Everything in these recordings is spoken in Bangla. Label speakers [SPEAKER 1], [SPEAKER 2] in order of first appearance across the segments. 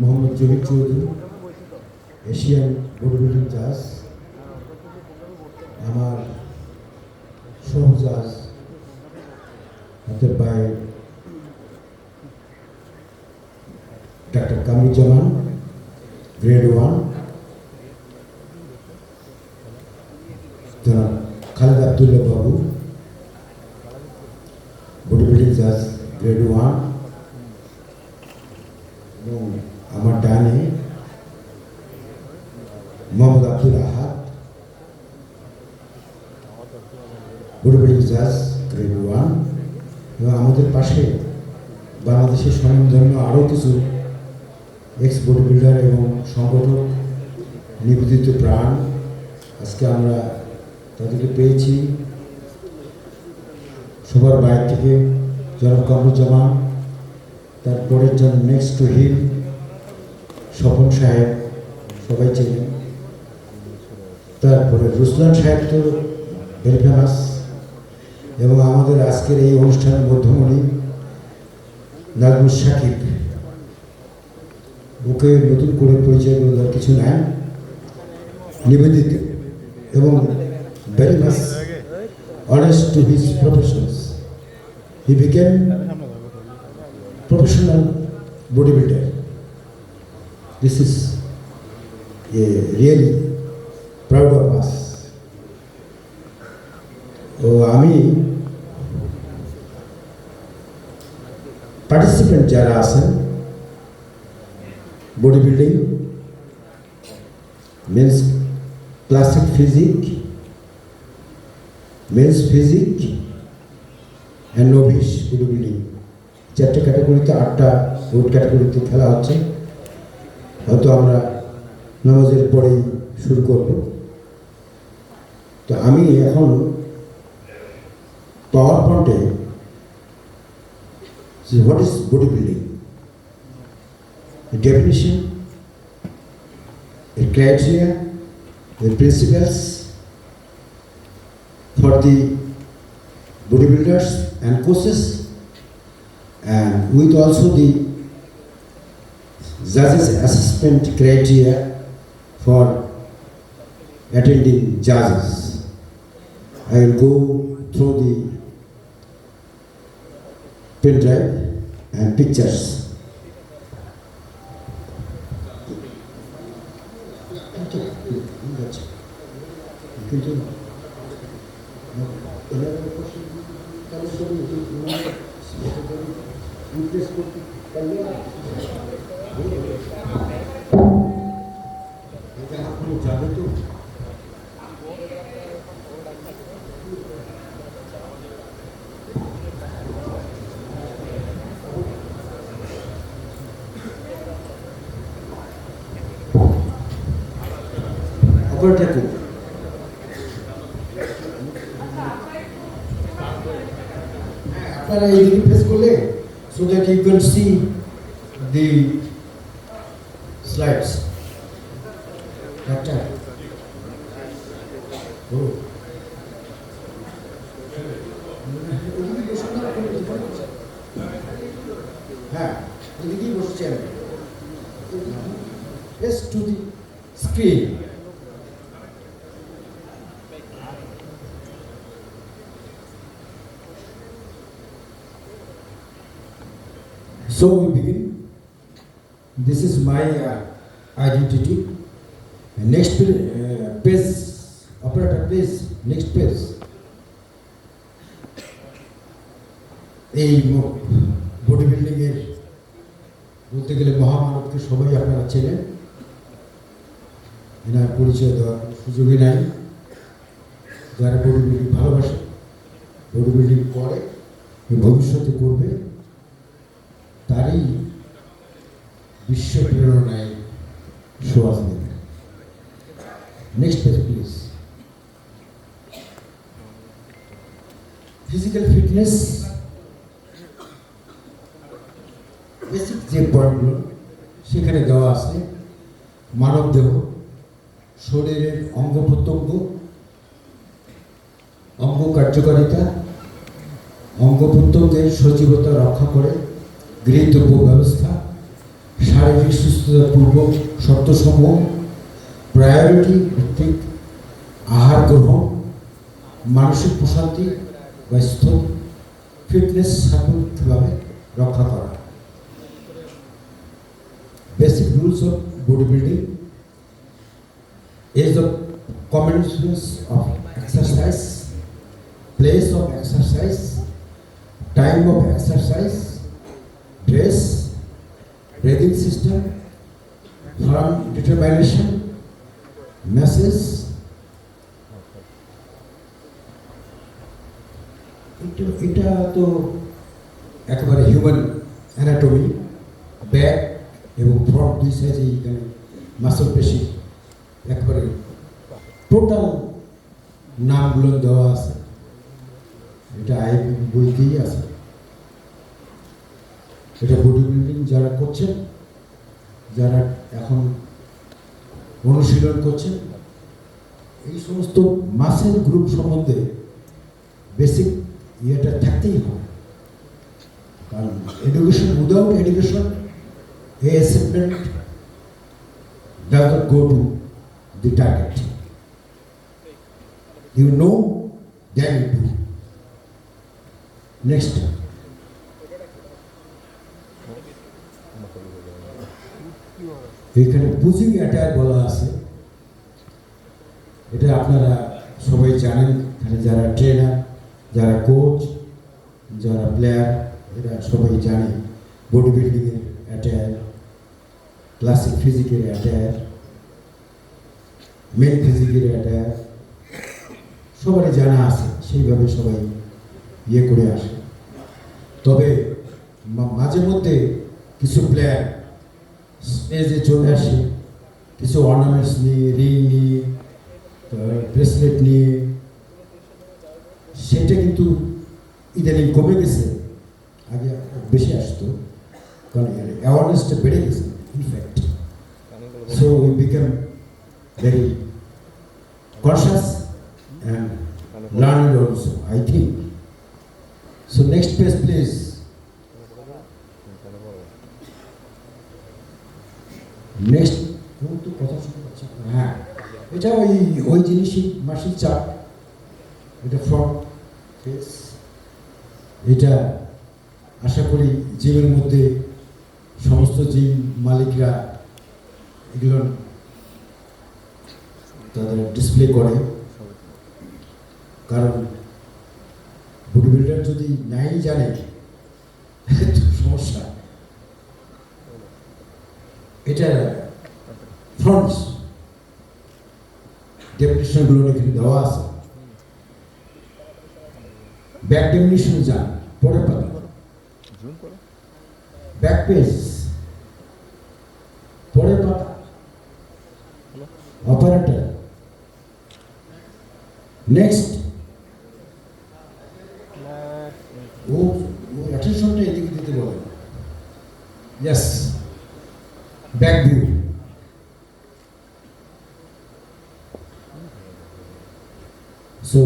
[SPEAKER 1] Mohammad Zahir Chowdhury, Asian body building জাজ, আমার সহজাজ, হাতের ভাই ডাক্তার কামরুজ্জামান, গ্রেড ওয়ান, জনাব খালেদ আবদুল্লাহ বাবু বডি বিল্ডিং জাজ গ্রেড ওয়ান এবং আমার ডানে মোহাম্মদ আব্দুল আহাদ। বডি জাজ গ্রেড ওয়ান এবং আমাদের পাশে বাংলাদেশের স্বনামধন্য আরও কিছু এক্স বডি বিল্ডার এবং সংগঠক নিবেদিত প্রাণ। আজকে আমরা তাদেরকে পেয়েছি। সবার বাইরে থেকে জনাব কামরুজ্জামান। তারপরের জন নেক্সট টু হিম স্বপন সাহেব, সবাই চেনেন। তারপরে রুসলান সাহেব তো ভেরি ফেমাস এবং আমাদের আজকের এই অনুষ্ঠানের মধ্যমণি নাজমুল সাকিব। ওকে নতুন করে পরিচয় দেওয়ার কিছু নাই। নিবেদিত এবং very much honest to his professions. He became professional bodybuilder. This is a really proud of us. ও আমি পার্টিসিপেন্ট যারা আছেন body building men's classic physique men's physique and novice body building চারটে ক্যাটাগরিতে আটটা রোড ক্যাটাগরিতে খেলা হচ্ছে। হয়তো আমরা নামাজের পরেই শুরু করব। তো আমি এখন পাওয়ার পয়েন্টে what is body building definition এর ক্রাইটেরিয়া এর principles for the bodybuilders and coaches and with also the judges assessment criteria for attending judges. I will go through the pen drive and pictures. Thank you. তো অপারেটর করুন আপনারা এই দিকে প্রেস করলে so that you can see the slides doctor ও হ্যাঁ এদিকেই বসছি আমি press to the screen So we begin. This is my uh, identity. Next uh, page, operator page, next page. এই বডি বিল্ডিং এর বলতে গেলে মহামানবকে সবাই আপনারা চেনেন এনার পরিচয় দেওয়ার সুযোগই নাই যারা বডি বিল্ডিং ভালোবাসে বডি বিল্ডিং করে ভবিষ্যতে করবে তারই বিশ্ব প্রেরণায় সুবাস দেবে next page please physical fitness basic যে পয়েন্টগুলো সেখানে দেওয়া আছে মানব দেহ শরীরের অঙ্গ প্রত্যঙ্গ অঙ্গ কার্যকারিতা অঙ্গ প্রত্যঙ্গের সজীবতা রক্ষা করে গৃহীতব্য ব্যবস্থা শারীরিক সুস্থতার পূর্ব শর্তসমূহ প্রায়োরিটি ভিত্তিক আহার গ্রহণ মানসিক প্রশান্তি বা স্থল ফিটনেস সার্বভাবে রক্ষা করা। Basic rules of body building is the commencement of exercise, place of exercise, time of exercise, dress, breathing system, form determination, message. এটা এটা তো একেবারে হিউম্যান অ্যানাটমি ব্যাক এবং ফ্রন্ট দুই সাইজে এখানে মাসল পেশি একবারে টোটাল নামগুলো দেওয়া আছে এটা আই বইতেই আছে এটা বডি বিল্ডিং যারা করছেন যারা এখন অনুশীলন করছেন এই সমস্ত মাসেল গ্রুপ সম্বন্ধে বেসিক ইয়েটা থাকতেই হবে কারণ education without education a assessment does not go to the target. You know, then you. Next. এখানে পুজিং অ্যাটায়ার বলা আছে এটা আপনারা সবাই জানেন, এখানে যারা ট্রেনার যারা কোচ যারা প্লেয়ার এরা সবাই জানে বডি বিল্ডিংয়ের অ্যাটায়ার ক্লাসিক ফিজিকের অ্যাটায়ার মেন ফিজিকের অ্যাটায়ার সবারই জানা আছে, সেইভাবে সবাই ইয়ে করে আসে তবে মাঝে মধ্যে কিছু প্লেয়ার স্টেজে চলে আসে। কিছু অর্নামেন্টস নিয়ে রিং নিয়ে ব্রেসলেট নিয়ে। সেটা কিন্তু ইদানিং কমে গেছে। আগে বেশি আসতো। কারণ অ্যাওয়ারনেসটা বেড়ে গেছে in fact So we become very cautious and learned also, I think. So next page, please. Next তো কথা শুনতে। হ্যাঁ এটা ওই ওই জিনিসই মাসিক চাপ এটা ফ্রন্ট ফেস এটা আশা করি জিমের মধ্যে সমস্ত জিম মালিকরা এগুলো তাদের ডিসপ্লে করে কারণ বডি বিল্ডার যদি নাই জানে সমস্যা। এটা ফ্রন্টস ডেফিনেশনগুলো এখানে দেওয়া আছে। ব্যাক ডেফিনেশন যান পরে পাবেন ব্যাক পেজ। পরে পাতা। অপারেটর। নেক্সট ও অ্যাটেনশনটা এদিকে দিতে বলে yes back view so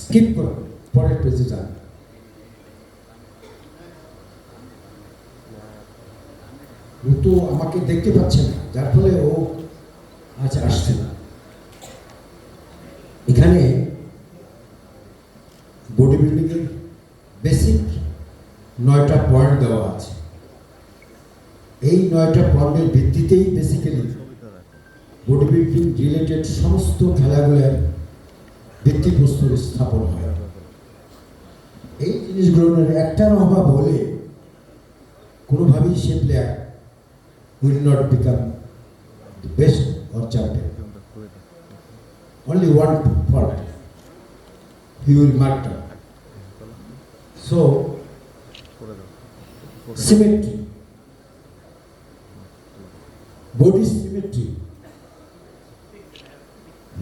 [SPEAKER 1] skip করো পরের পেজে যান ও তো আমাকে দেখতে পাচ্ছে না যার ফলে ও আজ আসছে না। এখানে বডি বিল্ডিংয়ের বেসিক নয়টা পয়েন্ট দেওয়া আছে। এই নয়টা পয়েন্টের ভিত্তিতেই বেসিক্যালি বডি বিল্ডিং রিলেটেড সমস্ত খেলাগুলোর ভিত্তিপ্রস্তর স্থাপন হয়। এই জিনিসগুলোর একটার অভাব হলে কোনোভাবেই সে player will not become the best or champion. Only one fault. He will matter. So, symmetry. Body symmetry.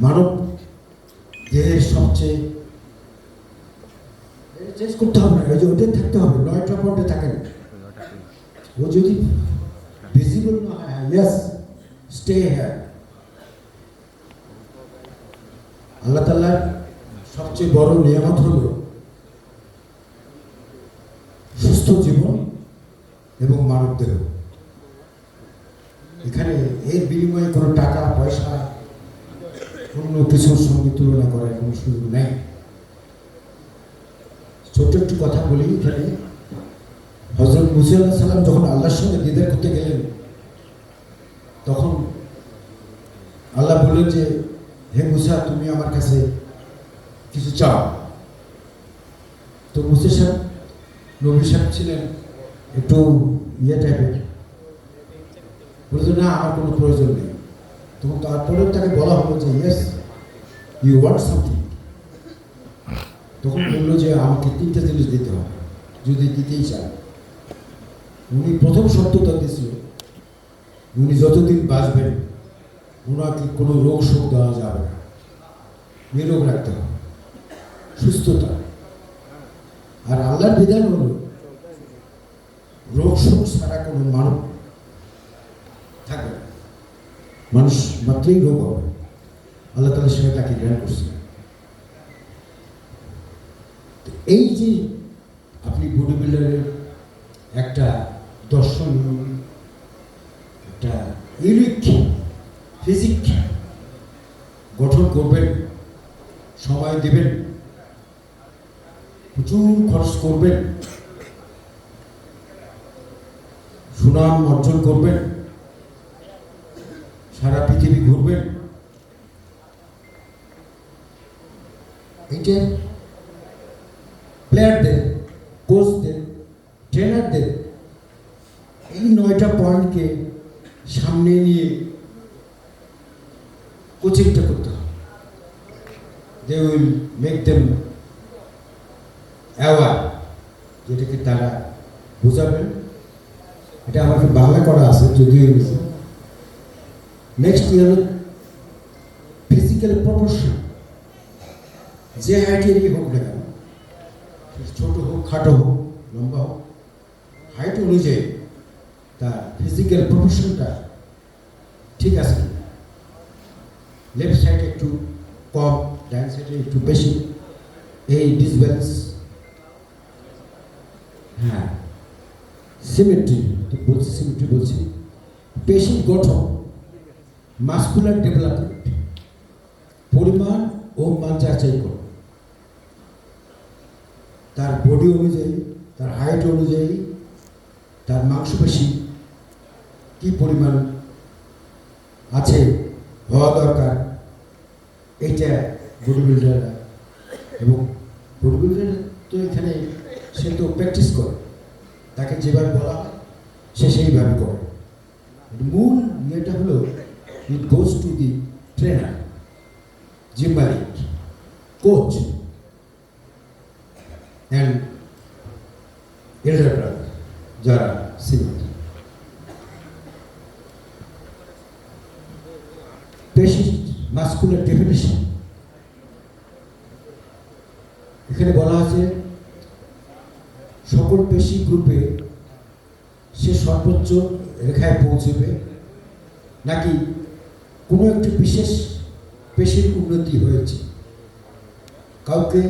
[SPEAKER 1] মানব দেহের সবচেয়ে চেঞ্জ করতে হবে না ওই যে ওদের থাকতে হবে নয়টা পয়েন্টে থাকে না ও যদি ইয়েস স্টে হ্যাঁ আল্লাহ তাল্লার সবচেয়ে বড় নিয়ামত হল সুস্থ জীবন এবং মানবদেহ এখানে এর বিনিময়ে কোনো টাকা, পয়সা, অন্য কিছুর সঙ্গে তুলনা করার কোনো সুযোগ নেই। ছোট্ট একটু কথা বলি এখানে। হজরত মুসিউল্লাহ সাল্লাম যখন আল্লাহর সঙ্গে দিদার করতে গেলেন তখন আল্লাহ বললেন যে, হে মুসা, তুমি আমার কাছে কিছু চাও। তো মুসা সাহেব, নবী সাহেব ছিলেন একটু ইয়ে টাইপের বলতো না, আমার কোনো প্রয়োজন নেই। তখন তারপরেও তাকে বলা হলো যে ইয়েস ইউ ওয়ান্ট সামথিং তখন বলল যে, আমাকে তিনটে জিনিস দিতে হবে, যদি দিতেই চান। উনি প্রথম সত্যতা দিয়েছিল। উনি যতদিন বাঁচবেন, ওনাকে কোনো রোগ শোক দেওয়া যাবে না। নিরোগ রাখতে হবে। সুস্থতা। আর আল্লাহর বিধান হলো, রোগ শোক ছাড়া কোনো মানব থাকবে মানুষ মাত্রই রোগ হবে। আল্লাহ তালা সেটা তাকে জ্ঞান করছে এই যে আপনি বডি বিল্ডারের একটা দর্শন ইউনিক ফিজিক গঠন করবেন, সময় দেবেন, প্রচুর খরচ করবেন, সুনাম অর্জন করবেন, সারা পৃথিবী ঘুরবেন। এইটা প্লেয়ারদের কোচদের ট্রেনারদের এই নয়টা পয়েন্টকে সামনে নিয়ে কোচিংটা করতে হবে they will make them aware যেটাকে তারা বোঝাবেন এটা আমাকে বাংলা ইংরেজি নেক্সট ইয়ার ফিজিক্যাল প্রপোর্শন যে হাইটেরই হোক না কেন, ছোট হোক, খাটো হোক, লম্বা হোক হাইট অনুযায়ী তার ফিজিক্যাল প্রফেশনটা ঠিক আছে লেফট সাইডে একটু কম, ডান সাইডে একটু বেশি। এই ডিসব্যালেন্স হ্যাঁ সিমেট্রি বলছি সিমেট্রি বলছি। পেশির গঠন মাস্কুলার ডেভেলপমেন্ট পরিমাণ ও মান যাচাই করো তার বডি অনুযায়ী, তার হাইট অনুযায়ী, তার মাংসপেশি কি পরিমাণ আছে, হওয়া দরকার এইটা বডি বিল্ডাররা এবং বডি বিল্ডার তো এখানে সে তো প্র্যাকটিস করে। তাকে যেভাবে বলা হয়, সে সেইভাবে করে। মূল ইয়েটা হলো it goes to the trainer gym Malik coach and elder brother যারা সিনিয়র পেশি মাস্কুলার ডেফিনেশন এখানে বলা আছে সকল পেশি গ্রুপে সে সর্বোচ্চ রেখায় পৌঁছবে নাকি কোনো একটি বিশেষ পেশির উন্নতি হয়েছে? কাউকে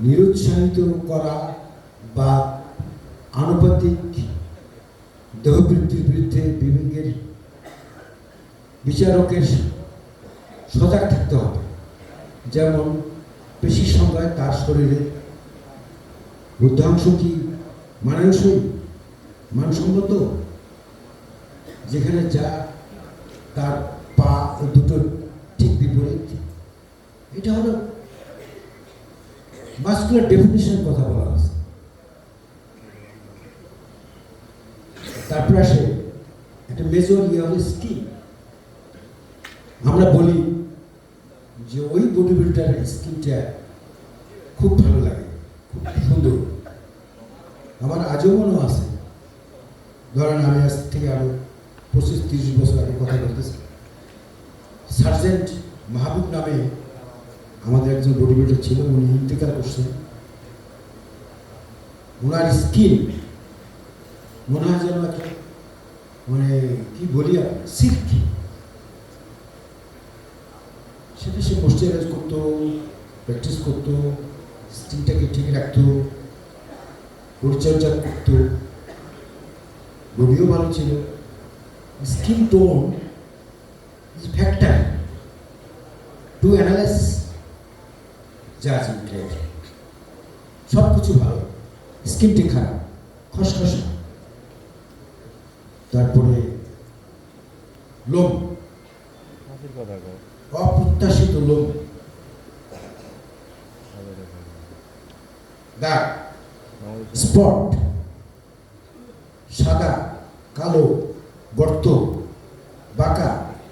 [SPEAKER 1] নিরুৎসাহিত করা বা আনুপাতিক দেহবৃত্তির বিরুদ্ধে বিবেকের বিচারকের সজাগ থাকতে হবে। যেমন পেশির সংখ্যায় তার শরীরে বুদ্ধাংশ কি মানানসই, মানসম্মত যেখানে যা তার পা দুটো ঠিক বিপরীত। এটা হলো মাস্কুলার ডেফিনেশনের কথা বলা আছে তারপর আসে একটা মেজর ইয়ে হলো স্কিন আমরা বলি যে ওই বডি বিল্ডারের স্কিনটা খুব ভালো লাগে খুব সুন্দর আমার আজও মনে আছে ধরেন আমি আজ থেকে আরও পঁচিশ তিরিশ বছর আগে কথা বলতেছি সার্জেন্ট মাহবুব নামে আমাদের একজন বিল্ডার ছিল উনি ইন্তেকাল করছেন। ওনার স্কিন মনে হয় যেন মানে কি বলি সিল্ক। সেটা সে মশ্চারাইজ করতো প্র্যাকটিস করতো স্কিনটাকে ঠিক রাখতো, পরিচর্যা করতো। বডিও ভালো ছিল। Skin tone is factor to analysis, judgment rate. সব কিছু ভালো। স্কিনটি খারাপ খসখসা। তারপরে লোম।